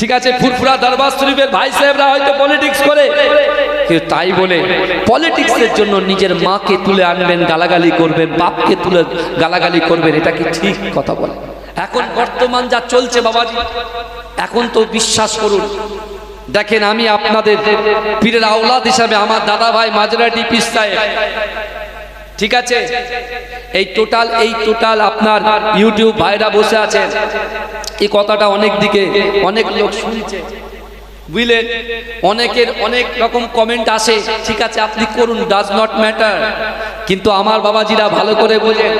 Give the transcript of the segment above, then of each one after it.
ঠিক আছে, ফুরফুরা দরবার শরীফের ভাই সাহেবরা হয়তো পলিটিক্স করে। কেউ তাই বলে পলিটিক্সের জন্য নিজের মাকে তুলে আনবেন, গালাগালি করবেন, বাপকে তুলে গালাগালি করবেন, এটা কি ঠিক কথা বলে? এখন বর্তমান যা চলছে বাবাজি, এখন তো বিশ্বাস করুন, দেখেন আমি আপনাদের পীরের আওলাদ হিসাবে আমার দাদা ভাই মাজরাটি পিস সাহেব ঠিক আছে? এই টোটাল এই টোটাল আপনার ইউটিউব ভাইরা বসে আছে। এই কথাটা অনেক দিকে অনেক লোক শুনছে। বুঝলেন? অনেকের অনেক রকম কমেন্ট আসে। ঠিক আছে, আপনি করুন ডাজ নট ম্যাটার কিন্তু আমার বাবাজিরা ভালো করে বোঝেন।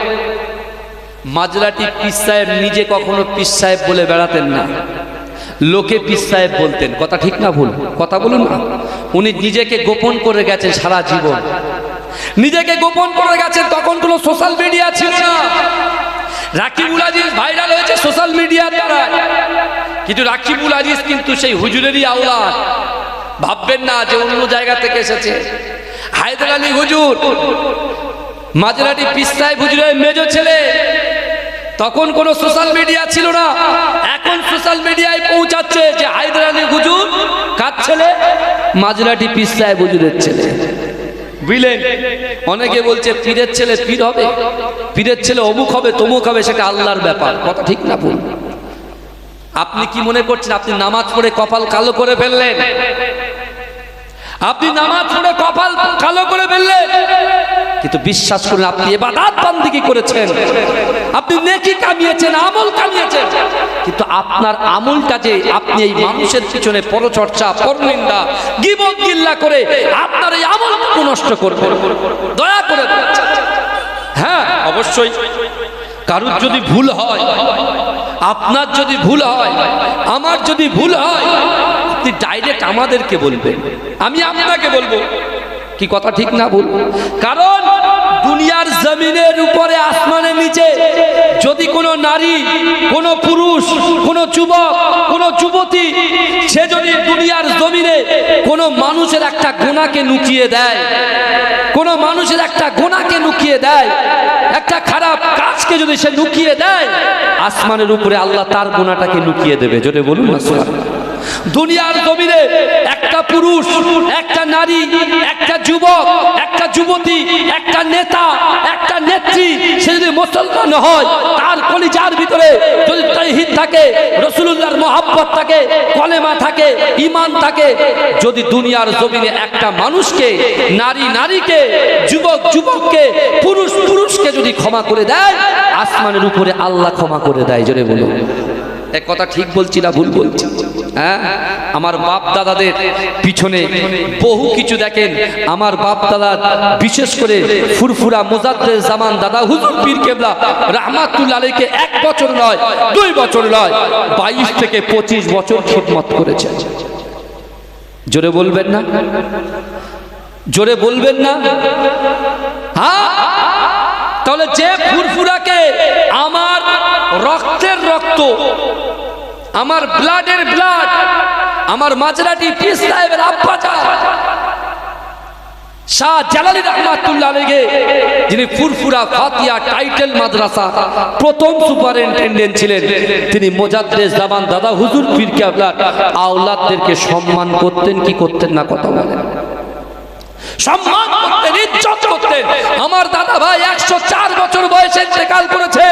মাজরাটি পিস সাহেব নিজে কখনো পিস সাহেব বলে বেড়াতেন না। লোকে পিস সাহেব বলতেন। কথা ঠিক না ভুল? কথা বলুন না। উনি নিজেকে গোপন করে গেছেন সারা জীবন। নিজেকে গোপন করে গেছেন তখন কোনো সোশ্যাল মিডিয়া ছিল না। রাকিবুল আজিজ ভাইরাল হয়েছে সোশ্যাল মিডিয়ার দ্বারা। কিন্তু রাকিবুল আজিজ কিন্তু সেই হুজুরেরই আওলাদ। ভাববেন না যে অন্য জায়গা থেকে এসেছে। হায়দার আলী হুজুর মাঝরাটি পিস্তায় হুজুরের মেজো ছেলে। তখন কোনো সোশ্যাল মিডিয়া ছিল না। এখন সোশ্যাল মিডিয়ায় পৌঁছাচ্ছে যে হায়দার আলী হুজুর কার ছেলে? মাঝরাটি পিস্তায় হুজুরের ছেলে। বুঝলেন অনেকে বলছে, পীরের ছেলে পীর হবে? পীরের ছেলে অমুক হবে, তমুক হবে, সেটা আল্লাহর ব্যাপার। কথা ঠিক না ভুল। আপনি কি মনে করছেন, আপনি নামাজ পড়ে কপাল কালো করে ফেললেন? আপনি নামাজ পড়ে কপাল কালো করে ফেললেন। কিন্তু বিশ্বাস করুন, আপনি এবাদাত বান্দিগি করেছেন। আপনি নেকি কামিয়েছেন, আমল কামিয়েছেন। কিন্তু আপনার আমলটা যে আপনি এই মানুষের পিছনে পরচর্চা, পরনিন্দা, গিবত গিল্লা করে আপনার এই আমল নষ্ট করবেন। দয়া করে হ্যাঁ অবশ্যই। কারুর যদি ভুল হয়, আপনার যদি ভুল হয়, আমার যদি ভুল হয় আপনি ডাইরেক্ট আমাদেরকে বলবেন। আমি আপনাকে বলব, কি কথা ঠিক না ভুল? কারণ দুনিয়ার জমিনের উপরে, আসমানের নিচে যদি কোনো নারী, কোনো পুরুষ, কোনো যুবক, কোনো যুবতী, সে যদি দুনিয়ার জমিনে কোনো মানুষের একটা গোনাকে লুকিয়ে দেয়, কোনো মানুষের একটা গোনাকে লুকিয়ে দেয়, একটা খারাপ কাজকে যদি সে লুকিয়ে দেয়, আসমানের উপরে আল্লাহ তার গোনাটাকে লুকিয়ে দেবে। যদি বলুন না। দুনিয়ার জমিনে একটা পুরুষ, একটা নারী, একটা যুবক, একটা যুবতী, একটা নেতা, একটা নেত্রী, সে যদি মুসলমান হয়, তার কলিজার ভিতরে যদি তহিদ থাকে, রসুলুল্লাহর মোহাব্বত থাকে, কলেমা থাকে ইমান থাকে, যদি দুনিয়ার জমিনে একটা মানুষকে, নারী নারীকে, যুবক যুবককে, পুরুষ পুরুষকে যদি ক্ষমা করে দেয়, আসমানের উপরে আল্লাহ ক্ষমা করে দেয়, জোরে বলুন। এক কথা ঠিক বলছি না ভুল বলছি? হ্যাঁ? আমার বাপ দাদাদের পিছনে বহু কিছু দেখেন। আমার বাপ দাদা বিশেষ করে ফুরফুরা মুজাদ্দের জামান দাদা হুজুর পীর কেবলা রাহমাতুল্লাহ আলাইকে এক বছর নয়, দুই বছর নয়, বাইশ থেকে পঁচিশ বছর খিদমত করেছে জোরে বলবেন না? জোরে বলবেন না? হ্যাঁ? তাহলে যে ফুরফুরাকে আমার রক্তের রক্ত আমার ব্লাডের ব্লাড আমার মাজরাটি পিস সাহেবের আব্বা যান শাহ জালালি রহমাতুল্লাহ আলাইহি, যিনি ফুরফুরা ফাতিয়া টাইটেল মাদ্রাসা, প্রথম সুপারিনটেন্ডেন্ট ছিলেন। তিনি মোজাদ্দেস দাবান দাদা হুজুর পীর কেবলার আওলাদদেরকে সম্মান করতেন কি করতেন না, কথা বলেন। সম্মান করতেন, ইজ্জত করতেন। আমার দাদা ভাই একশো চার বছর বয়সে ইন্তেকাল করেছে।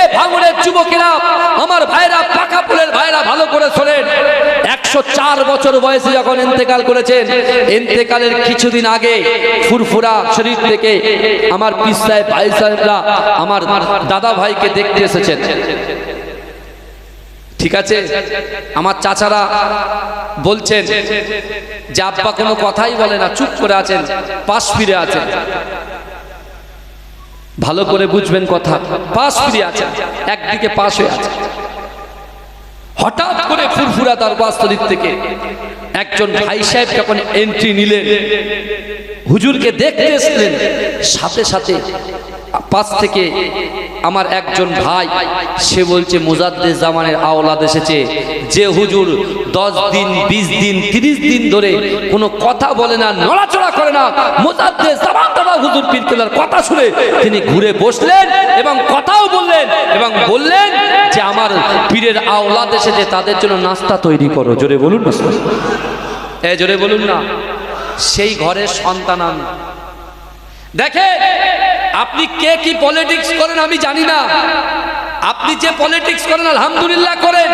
এ ভাঙনের যুবকেরা, আমার ভাইরা, পাকা পুলের ভাইরা ভালো করে শোনেন। একশো চার বছর বয়সে যখন ইন্তেকাল করেছেন, ইন্তেকালের কিছুদিন আগে ফুরফুরা শরীর থেকে আমার পিস সাহেব ভাই সাহেবরা আমার দাদা ভাইকে দেখতে এসেছেন। ঠিক আছে? আমার চাচারা বলছেন যে আব্বা কোনো কথাই বলে না, চুপ করে আছেন, পাশ ফিরে আছেন। ভালো করে বুঝবেন কথা, পাশ ফিরে আছেন, একদিকে পাশ হয়ে আছে হঠাৎ করে ফুরফুরা তার বাস্তরিক থেকে একজন ভাই সাহেব যখন এন্ট্রি নিলেন, হুজুরকে দেখতে এসলেন, সাথে সাথে পাশ থেকে আমার একজন ভাই, সে বলছে, মুজাদ্দেদ জামানের আওলাদ এসেছে। যে হুজুর দশ দিন, বিশ দিন, তিরিশ দিন ধরে কোনো কথা বলে না, নড়াচড়া করে না, মুজাদ্দেদ জামান দাদা হুজুর পীর কেবলার কথা শুনে তিনি ঘুরে বসলেন এবং কথাও বললেন এবং বললেন যে, আমার পীরের আওলাদ এসেছে, তাদের জন্য নাস্তা তৈরি করো। জোরে বলুন না এ, জোরে বলুন না। সেই ঘরের সন্তান আমি। দেখে আপনি কে কি পলিটিক্স করেন আমি জানি না। আপনি যে পলিটিক্স করেন, আলহামদুলিল্লাহ করেন।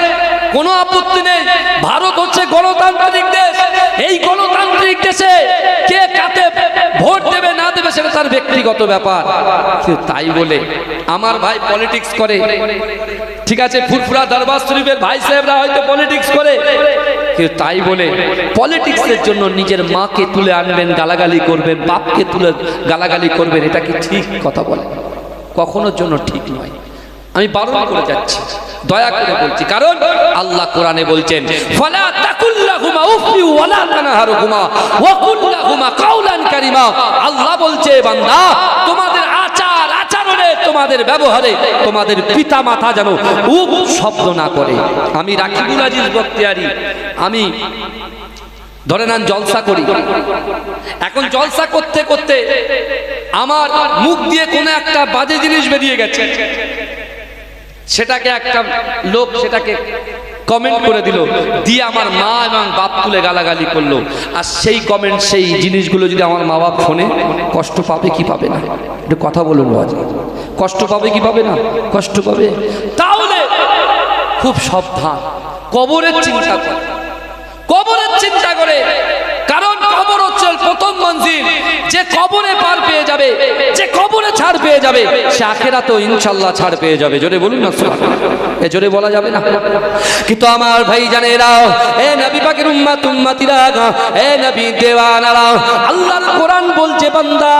কোনো আপত্তি নেই। ভারত হচ্ছে গণতান্ত্রিক দেশ। এই গণতান্ত্রিক দেশে কে কাতে ভোট দেবে, না দেবে, সেটা তার ব্যক্তিগত ব্যাপার। তাই বলে। আমার ভাই পলিটিক্স করে। ঠিক আছে, ফুরফুরা দরবার শরীফের ভাই সাহেবরা হয়তো পলিটিক্স করে। কিন্তু তাই বলে পলিটিক্সের জন্য নিজের মাকে তুলে আনবেন, গালাগালি করবেন, বাপকে তুলে গালাগালি করবেন। এটা কি ঠিক কথা বলে? কখনোর জন্য ঠিক নয়। আমি বারণ করে যাচ্ছি, দয়া করে বলছি, কারণ আল্লাহ কোরআনে বলছেন আল্লাহ বলছে, বান্দা, তোমাদের তোমাদের ব্যবহারে তোমাদের পিতা মাতা যেন উপ শব্দ না করে। আমি রাকিবুল আজিজ বক্তিয়ারি। আমি ধরে নেন জলসা করি। এখন জলসা করতে করতে আমার মুখ দিয়ে কোনো একটা বাজে জিনিস বেরিয়ে গেছে। সেটাকে একটা লোক সেটাকে কমেন্ট করে দিল। দিয়ে আমার মা এবং বাপ তুলে গালাগালি করল। আর সেই কমেন্ট সেই জিনিসগুলো যদি আমার মা বাপ ফোনে কষ্ট পাবে কি পাবে না? একটু কথা বলুন বাজে কষ্ট পাবে কি পাবে না? কষ্ট পাবে? তাহলে খুব সাবধান। কবরের চিন্তা করে। কবরের চিন্তা করে হচ্ছে প্রথম মঞ্জিল যে কবরে পার পেয়ে যাবে, যে কবরে ছাড় পেয়ে যাবে, সে আখেরা তো ইনশাল্লাহ ছাড় পেয়ে যাবে। জোরে বলুন না এ জোরে বলা যাবে না। কিন্তু আমার ভাই জানেরা এ নবী পাকের উম্মাত, উম্মাতিরা এ নবী দেওয়ানারা, আল্লাহর কোরআন বলছে, বান্দা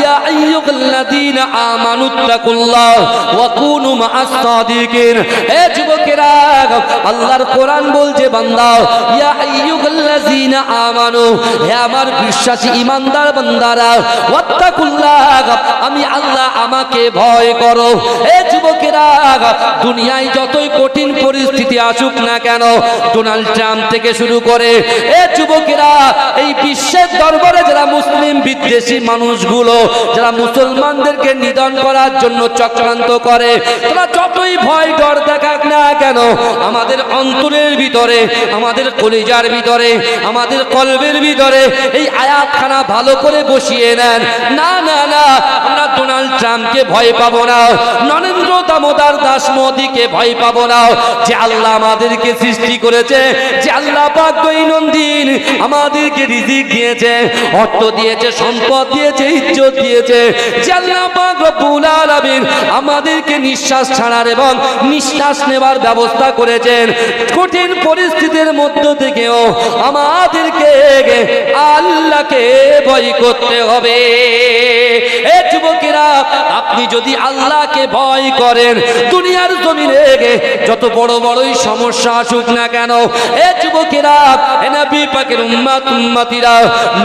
ইয়া আইয়ুহাল্লাযীনা আমানুত্তাকুল্লাহ ওয়া কুনু মাআস সাদিকিন। এ যুবকেরা আল্লাহর কোরআন বলছে, বান্দা ইয়া আইয়ুহাল্লাযীনা আমানু, হে আমার বিশ্বাসী ইমানদার বান্দারা, ওয়াত্তাকুল্লাহ, আমি আল্লাহ আমাকে ভয় করো। এ যুবকেরা, দুনিয়ায় যতই কঠিন পরিস্থিতি আসুক না কেন, ডোনাল্ড ট্রাম্প থেকে শুরু করে, এ যুবকেরা, এই বিশ্বের দরবারে যারা মুসলিম বিদ্বেষী মানুষগুলো, যারা মুসলমানদেরকে নিধন করার জন্য চক্রান্ত করে, তারা যতই ভয় ডর দেখাক না কেন, আমাদের অন্তরের ভিতরে, আমাদের কলিজার ভিতরে, আমাদের কলবের ভিতরে এই আয়াতখানা ভালো করে বসিয়ে নেন। না না না, আমরা ডোনাল্ড ট্রাম্পকে ভয় পাবো না। নরেন্দ্র দামোদর দাস মোদীকে ভয় পাবো না। যে আল্লাহ আমাদেরকে সৃষ্টি করেছে, যে আল্লাহ পাক দৈনন্দিন আমাদেরকে রিজিক দিয়েছে, অর্থ দিয়েছে, সম্পদ দিয়েছে, ইজ্জত দিয়েছে। যে আল্লাহ পাক রব্বুল আলামিন আমাদেরকে নিঃশ্বাস ছাড়ার এবং নিঃশ্বাস নেবার ব্যবস্থা করেছেন। কঠিন পরিস্থিতির মধ্য থেকেও আমাদেরকে আল্লাহকে ভয় করতে হবে। আপনি যদি আল্লাহকে ভয় করেন, দুনিয়ার জমিনে যত বড় বড়ই সমস্যা আসুক না কেন, এ যুবকেরা, এ নবী পাকের উম্মাত উম্মাতিরা,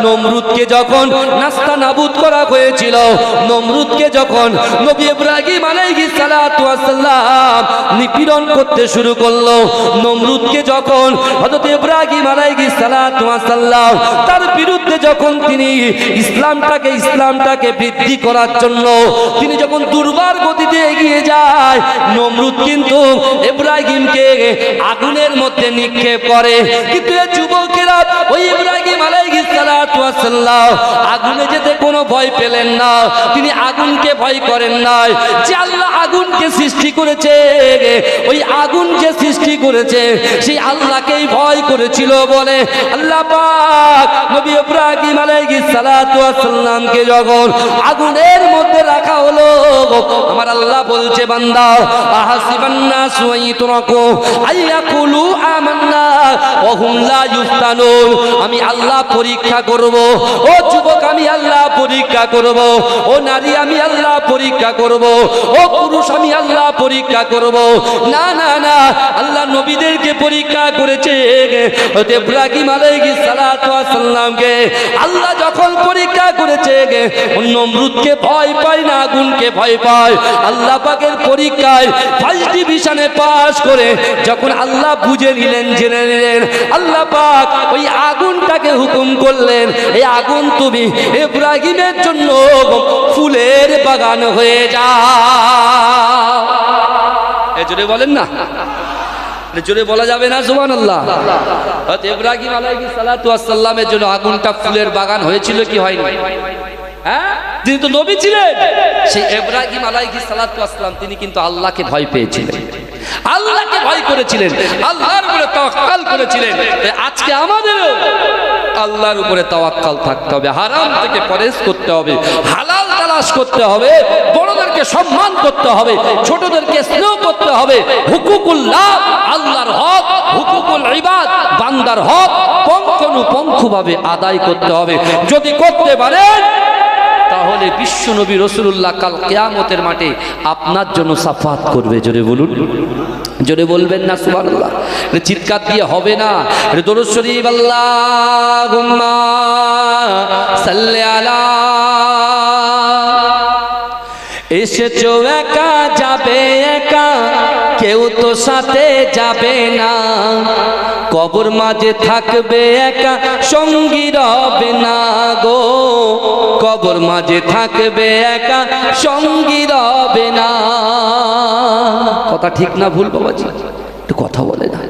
নমরুদকে যখন নাস্তা নাবুদ করা হয়েছিল, নমরুদকে যখন নবী ইব্রাহিম আলাইহিস সালাতু ওয়াস সালাম নিপীড়ন করতে শুরু করল, নমরুদকে যখন হযরত ইব্রাহিম আলাইহিস সালাতু ওয়াস সালাম তার বিরুদ্ধে যখন তিনি ইসলামটাকে ইসলামটাকে বৃদ্ধি করার জন্য তিনি যখন দুর্বার গতিতে এগিয়ে যায়, নমরুদ কিন্তু ইব্রাহিমকে আগুনের মধ্যে নিক্ষেপ করে। কিন্তু যুবকেরা ওই ইব্রাহিম ওয়াস সালাম আগুনে যেতে কোনো ভয় পেলেন না, তিনি আগুনকে ভয় করেন না যে আল্লাহ আগুনকে সৃষ্টি করেছে, ওই আগুন যে সৃষ্টি করেছে, সেই আল্লাহকেই ভয় করেছিল বলে আল্লাহ পাক নবী ইব্রাহিম আলাইহিস সালাতু আগুনের মধ্যে রাখা হলো, আমার আল্লাহ বলছে, বান্দা আহাসিবান নাস ওয়া আইয়াকুলু আমান্না, ওহুম লা ইফতানুন আমি আল্লাহ পরীক্ষা করব। ও যুবক, আমি আল্লাহ পরীক্ষা করব। ও নারী, আমি আল্লাহ পরীক্ষা করব। ও পুরুষ, আমি আল্লাহ পরীক্ষা করব। না না না, আল্লাহ নবীদেরকে পরীক্ষা করেছে। হতে ইব্রাহিম আলাইহিস সালাতু ওয়াস সালামকে আল্লাহ যখন পরীক্ষা করেছে নমরুদকে ভয় পায় না, আগুনকে ভয় পায়। আল্লাহ পাকের পরীক্ষায় ফার্স্ট ডিভিশনে পাস করে যখন আল্লাহ বুঝে নিলেন, জেনে নিলেন, আল্লাহ পাক ওই আগুনটাকে হুকুম করলেন। এই আগুন তুমি ইব্রাহিমের জন্য ফুলের বাগান হয়ে যা। এ জোরে বলেন না। জোরে বলা যাবে না সুমান আল্লাহ ইব্রাহিম আলাইহিস সালাতু ওয়াস সালামের জন্য আগুনটা ফুলের বাগান হয়েছিল কি হয়নি? হ্যাঁ? তিনি তো নবী ছিলেন। সেই ইব্রাহিম আলাইহিস সালাতু ওয়াস সালাম, তিনি কিন্তু আল্লাহকে ভয় পেয়েছিলেন। আল্লাহকে ভয় করেছিলেন, আল্লাহর উপরে তাওয়াক্কাল করেছিলেন। আজকে আমাদেরও আল্লাহর উপরে তাওয়াক্কাল থাকতে হবে, হারাম থেকে পরেজ করতে হবে, হালাল তালাশ করতে হবে, বড়দেরকে সম্মান করতে হবে, ছোটদেরকে স্নেহ করতে হবে হুকুকুল্লাহ আল্লাহর হক, হুকুকুল ইবাদ বান্দার হক পঙ্খানুপঙ্খভাবে আদায় করতে হবে। যদি করতে পারেন তাহলে বিশ্ব নবী রসুল্লাহ কাল কেয়ামতের মাঠে আপনার জন্য সাফাত করবে, জোরে বলুন। জোরে বলবেন না, সুবহানাল্লাহ। এটা চিৎকার দিয়ে হবে না। রে দরুদ শরীফ, আল্লাহুম্মা সাল্লি আলা এসেছ একা, যাবে একা। কেউ তো সাথে যাবে না। কবর মাঝে থাকবে একা, সঙ্গী রবে না গো। কবর মাঝে থাকবে একা, সঙ্গী রবে না। কথা ঠিক না ভুল বাবাজি? একটু কথা বলে না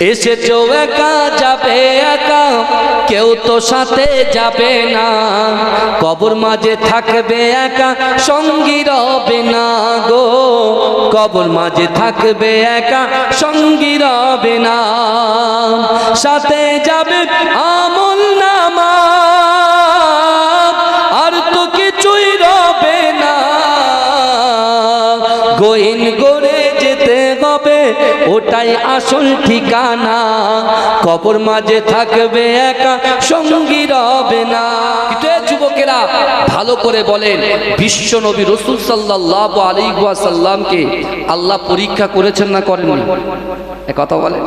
এসেছ একা, যাবে একা, কেউ তো সাথে যাবে না। কবর মাঝে থাকবে একা, সঙ্গী রবে না গো। কবর মাঝে থাকবে একা, সঙ্গী রবে না। সাথে যাবে আমল নামা আর তো কিছুই রবে না। গোইন যেতে হবে, ওটাই আসল ঠিকানা। কবর মাঝে থাকবে একা, সঙ্গী রবে না। যুবকেরা ভালো করে বলেন, বিশ্ব নবী রসুল সাল্লাহ আলী সাল্লামকে আল্লাহ পরীক্ষা করেছেন না করেননি? এ কথা বলেন।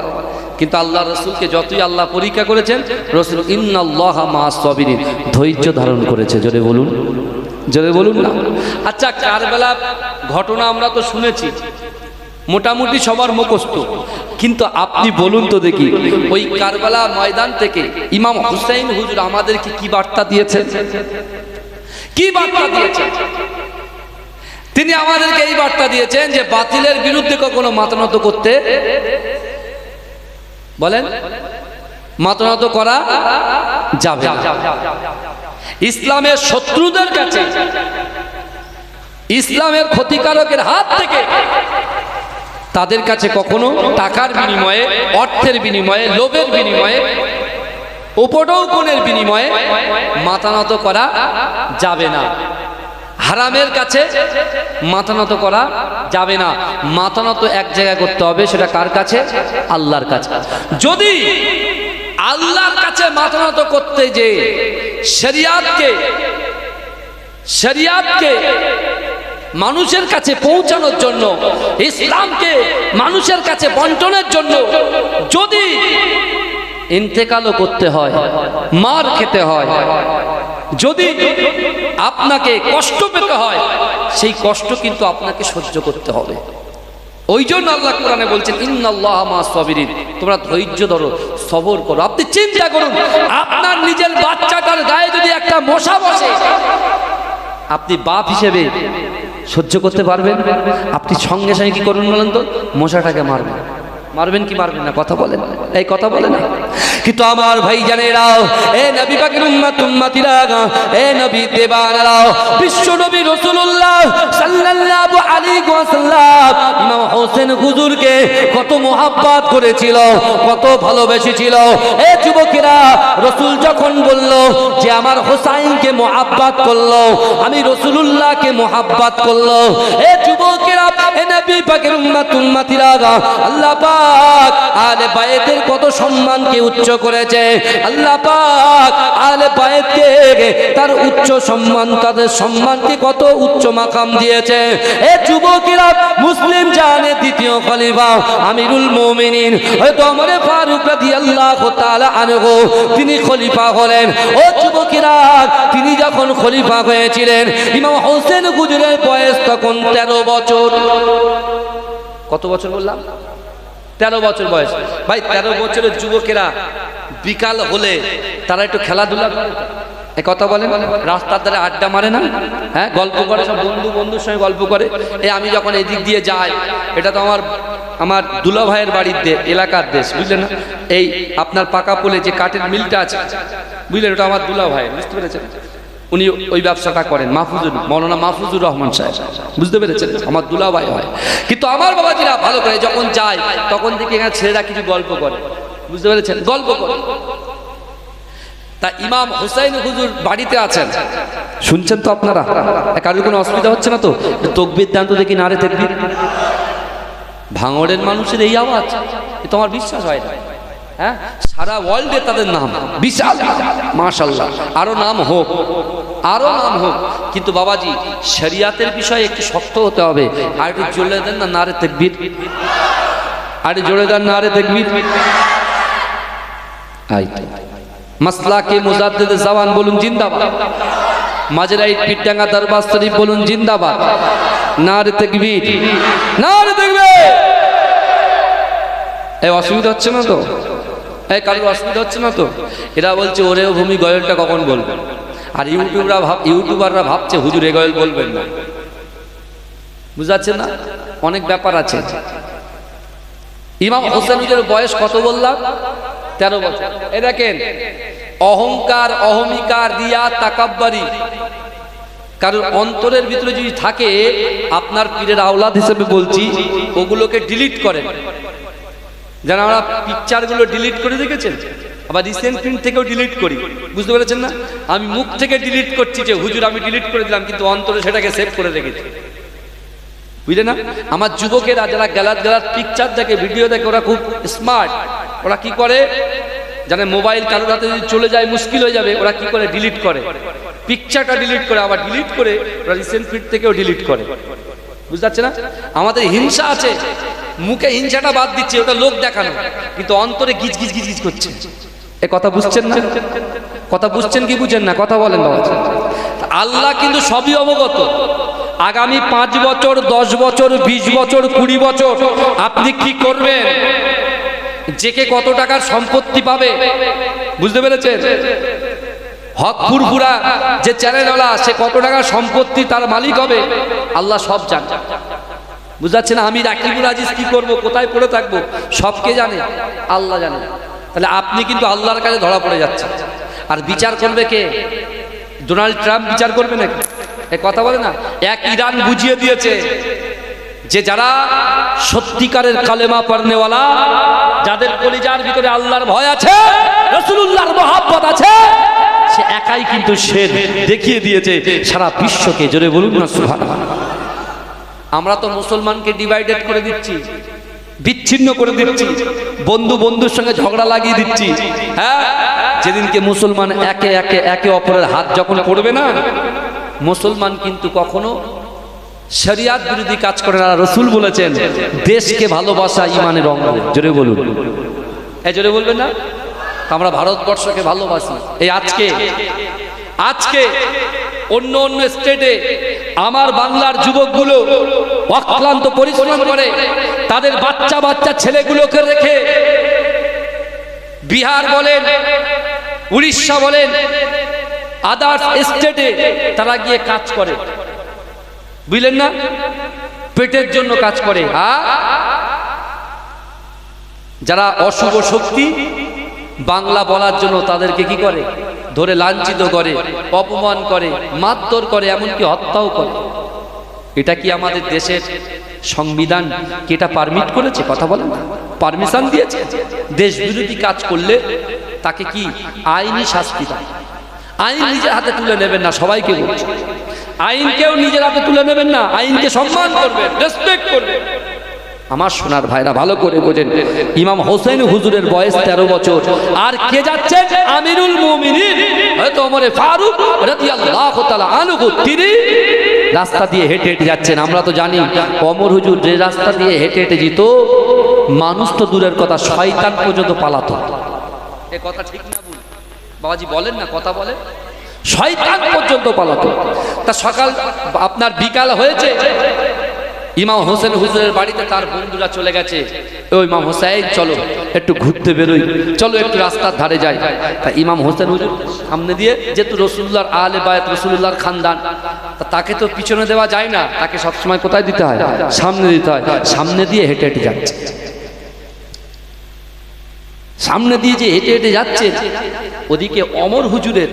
কিন্তু আল্লাহ রসুলকে যতই আল্লাহ পরীক্ষা করেছেন, রসুল ইন্নাল্লাহ মা সবিরিন, ধৈর্য ধারণ করেছে। জোরে বলুন। জোরে বলুন না। আচ্ছা কারবেলা ঘটনা আমরা তো শুনেছি। মোটামুটি সবার মুখস্থ। কিন্তু আপনি বলুন তো দেখি, ওই কারবালা ময়দান থেকে ইমাম হুসাইন হুজুর আমাদেরকে কি বার্তা দিয়েছেন? কি বার্তা দিয়েছেন? তিনি আমাদেরকে এই বার্তা দিয়েছেন যে বাতিলের বিরুদ্ধে কখনো মাতানত করতে বলেন, মাতানত করা যাবে ইসলামের শত্রুদের কাছে, ইসলামের ক্ষতিকারকের হাত থেকে তাদের কাছে কখনো টাকার বিনিময়ে, অর্থের বিনিময়ে, লোভের বিনিময়ে উপটৌকনের বিনিময়ে মাতানত করা যাবে না। হারামের কাছে মাতানত করা যাবে না। মাতানত এক জায়গায় করতে হবে, সেটা কার কাছে? আল্লাহর কাছে। যদি আল্লাহর কাছে মাতানত করতে যে শরিয়াতকে শরিয়াতকে মানুষের কাছে পৌঁছানোর জন্য, ইসলামকে মানুষের কাছে বন্টনের জন্য যদি ইন্তেকালও করতে হয়, মার খেতে হয়, যদি আপনাকে কষ্ট পেতে হয়, সেই কষ্ট কিন্তু আপনাকে সহ্য করতে হবে। ওই জন্য আল্লাহ কোরআনে বলছেন, ইন্নাল্লাহ মা সাবিরিন। তোমরা ধৈর্য ধরো, সবর করো। আপনি চিন্তা করুন, আপনার নিজের বাচ্চাটার গায়ে যদি একটা মশা বসে, আপনি বাপ হিসেবে সহ্য করতে পারবেন? আপনি সঙ্গে সঙ্গে কি করবেন বলেন তো? মশাটাকে মারবেন। মারবেন কি মারবেন না? কথা বলেন। এই কথা বলেন। না কিন্তু আমার ভাই জানেরাও এ নবী পাকের উম্মত, উম্মতিরা, এ নবী দেবানারাও, বিশ্ব নবী রাসূলুল্লাহ সাল্লাল্লাহু ওয়াসাল্লাম ইমাম হোসেন হুজুরকে কত মোহাব্বাত করেছিল, কত ভালোবেসেছিল। এ যুবকেরা, রসুল যখন বলল যে আমার হোসাইনকে মোহাব্বাত করল, আমি রসুলুল্লাহকে মোহাব্বাত করল, এ যুবকেরা এ নবী পাকের উচ্চ করেছে। আল্লাহ তার উচ্চ সম্মান, তাদের সম্মানকে কত উচ্চ মাকাম দিয়েছে। এ যুবকেরা, মুসলিম জানে দ্বিতীয় খলিফা, আমিরুল মুমিনিন, হয়তো আমরে ফারুক রাদিয়াল্লাহু তিনি খলিফা হলেন। ও যুবকেরা তিনি যখন খলিফা হয়েছিলেন, ইমাম হোসেন গুজরের বয়স তখন তেরো বছর। কত বছর বললাম? তেরো বছর বয়স। ভাই, তেরো বছরের যুবকেরা বিকাল হলে তারা একটু খেলাধুলা করে। এ কথা বলেন রাস্তার ধারে আড্ডা মারে না? হ্যাঁ গল্প করে, সব বন্ধু বন্ধুর সঙ্গে গল্প করে। এই আমি যখন এদিক দিয়ে যাই, এটা তো আমার আমার দুলা ভাইয়ের বাড়ির এলাকার দেশ, বুঝলেন না? এই আপনার পাকা পোলে যে কাঠের মিলটা আছে বুঝলেন ওটা আমার দুলা ভাই বুঝতে পেরেছেন? উনি ওই ব্যবসাটা করেন, মাহফুজুর, মৌলানা মাহফুজুর রহমান সাহেব, বুঝতে পেরেছেন? আমার দুলা ভাই হয়। কিন্তু আমার বাবা বাবাজিরা ভালো করে যখন যায়, তখন দেখি এখানে ছেলেরা কিছু গল্প করে, বুঝতে পেরেছেন? গল্প করে। তা ইমাম হুসাইন হুজুর বাড়িতে আছেন। শুনছেন তো আপনারা? কারোর কোনো অসুবিধা হচ্ছে না তো? তকবির দেখি নারে তেকবির। ভাঙড়ের মানুষের এই আওয়াজ, এ তো আমার বিশ্বাস হয় না। হ্যাঁ? সারা ওয়ার্ল্ডে তাদের নাম। বিশাল। মাশাল্লাহ আরও নাম হোক। আরও নাম হোক। কিন্তু বাবাজি, শরিয়াতের বিষয়ে একটু শক্ত হতে হবে। আর একটু জোরে দেন না, নারে তেকবির। আর জোরে দেন নারে তেকবির। আই। তো। মাসলাকে মুজাদ্দিদ জাওয়ান বলুন জিন্দাবাদ। মাজরাইট পিটাঙ্গা দরবার শরীফ বলুন জিন্দাবাদ। নারে তাকবীর। নারে তাকবীর! এই অসুবিধা হচ্ছে না তো? এই কারোর অসুবিধা হচ্ছে না তো? এরা বলছে, ওরে ভূমি, গয়লটা কখন বলবেন আর ইউটিউবরা ভাব, ইউটিউবাররা ভাবছে, হুজুর, এ গয়ল বলবেন না। বুঝাচ্ছে না? অনেক ব্যাপার আছে। ইমাম হোসেনের বয়স কত বললাম? তেরো বছর। এ দেখেন, অহংকার, অহমিকার রিয়া তাকাব্বারি। কারণ অন্তরের ভিতরে যদি থাকে, আপনার পীরের আওলাদ হিসেবে বলছি, ওগুলোকে ডিলিট করেন। যেন আমরা পিকচারগুলো ডিলিট করে দেখেছেন? আবার রিসেন্ট প্রিন্ট থেকেও ডিলিট করি। বুঝতে পেরেছেন না? আমি মুখ থেকে ডিলিট করছি যে, হুজুর, আমি ডিলিট করে দিলাম, কিন্তু অন্তরে সেটাকে সেভ করে রেখেছি। বুঝলে না? আমার যুবকেরা যারা গ্যালার গ্যালার পিকচার দেখে ভিডিও দেখে, ওরা খুব স্মার্ট ওরা কি করে? জানে মোবাইল কারোর হাতে যদি চলে যায়, মুশকিল হয়ে যাবে, ওরা কি করে? ডিলিট করে। পিকচারটা ডিলিট করে, আবার ডিলিট করে, ওরা রিসেন্ট ফিড থেকেও ডিলিট করে। বুঝতে পারছে না? আমাদের হিংসা আছে। মুখে হিংসাটা বাদ দিচ্ছে, ওটা লোক দেখানো। কিন্তু অন্তরে গিজ গিজ গিজ গিজ করছে। এ কথা বুঝছেন না? কথা বুঝছেন কি বুঝছেন না? কথা বলেন বাবা। আল্লাহ কিন্তু সবই অবগত। আগামী পাঁচ বছর, দশ বছর, বিশ বছর, কুড়ি বছর আপনি কি করবেন? জেকে কত টাকার সম্পত্তি পাবে? বুঝতে পেরেছেন? হক ফুরফুরা যে চ্যানেলওয়ালা, সে কত টাকার সম্পত্তি তার মালিক হবে? আল্লাহ সব জানে। বুঝাচ্ছে না আমি রাকিবুল আজিজ কি করব, কোথায় পড়ে থাকব? সবকে জানে, আল্লাহ জানে। তাহলে আপনি কিন্তু আল্লাহর কাছে ধরা পড়ে যাচ্ছেন। আর বিচার করবে কে? ডোনাল্ড ট্রাম্প বিচার করবে নাকি? এ কথা বলে না, এক ইরান বুঝিয়ে দিয়েছে যে যারা সত্যিকারের কালেমা পড়নেওয়ালা, যাদের কলিজার ভিতরে আল্লাহর ভয় আছে রসুল্লাহর মহাব্বত আছে, সে একাই কিন্তু সে দেখিয়ে দিয়েছে সারা বিশ্বকে। জোরে বলুন না, সুবহানাল্লাহ। আমরা তো মুসলমানকে ডিভাইডেড করে দিচ্ছি, বিচ্ছিন্ন করে দিচ্ছি, বন্ধু বন্ধুর সঙ্গে ঝগড়া লাগিয়ে দিচ্ছি। হ্যাঁ? যেদিনকে মুসলমান একে একে একে অপরের হাত যখন পড়বে না, মুসলমান কিন্তু কখনো শরিয়াত বিরোধী কাজ করে না। রসুল বলেছেন, দেশকে ভালোবাসা ইমানের অঙ্গ। জোরে বলুন। এই জোরে বলবেন না? আমরা ভারতবর্ষকে ভালোবাসি। এই আজকে আজকে অন্য অন্য স্টেটে আমার বাংলার যুবকগুলো অক্লান্ত পরিশ্রম করে তাদের বাচ্চা বাচ্চা ছেলেগুলোকে রেখে বিহার বলেন, উড়িষ্যা বলেন, আদার্স স্টেটে তারা গিয়ে কাজ করে। বুঝলেন না? পেটের জন্য কাজ করে। হ্যাঁ যারা অশুভ শক্তি, বাংলা বলার জন্য তাদেরকে কি করে? ধরে লাঞ্ছিত করে, অপমান করে, মারধর করে, এমনকি হত্যাও করে। এটা কি আমাদের দেশের সংবিধান কি এটা পারমিট করেছে? কথা বলেন পারমিশন দিয়েছে? দেশ বিরোধী কাজ করলে তাকে কি আইনি শাস্তি দেয়? আইন নিজের হাতে তুলে নেবেন না, সবাইকে বলছে। আইনকেও নিজের হাতে তুলে নেবেন না, আইনকে সম্মান করবেন রেসপেক্ট করবেন আমার সোনার ভাইরা ভালো করে বোঝেন। ইমাম হোসেন হুজুরের বয়স তেরো বছর। আর কে যাচ্ছেন আমিরুল ফারুক তিনি রাস্তা দিয়ে হেঁটে হেঁটে যাচ্ছেন। আমরা তো জানি অমর হুজুর যে রাস্তা দিয়ে হেঁটে হেঁটে যেত, মানুষ তো দূরের কথা, শয়তান পর্যন্ত পালাতো। এ কথা ঠিক না ভুল? বাবাজি বলেন না, কথা বলে শয়তান পর্যন্ত পালাতো। তা সকাল, আপনার বিকাল হয়েছে? ইমাম হোসেন হুজুরের বাড়িতে তার বন্ধুরা চলে গেছে। ওই ইমাম হোসেন চলো, একটু ঘুরতে বেরোই। চলো, একটু রাস্তার ধারে যাই। তা ইমাম হোসেন হুজুর সামনে দিয়ে যেহেতু রসুল্লাহর আলে বায়াত রসুল্লাহর খানদান তাকে তো পিছনে দেওয়া যায় না, তাকে সবসময় কোথায় দিতে হয়? সামনে দিতে হয়। সামনে দিয়ে হেঁটে হেঁটে যাচ্ছে। সামনে দিয়ে যে হেঁটে হেঁটে যাচ্ছে, ওদিকে অমর হুজুরের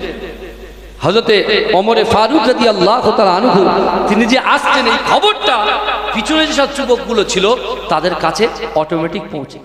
হজরতে অমরে ফারুক যদি আল্লাহ তার আনুভু তিনি যে আসছেন এই খবরটা, পিছনে যেসব যুবকগুলো ছিল, তাদের কাছে অটোমেটিক পৌঁছে।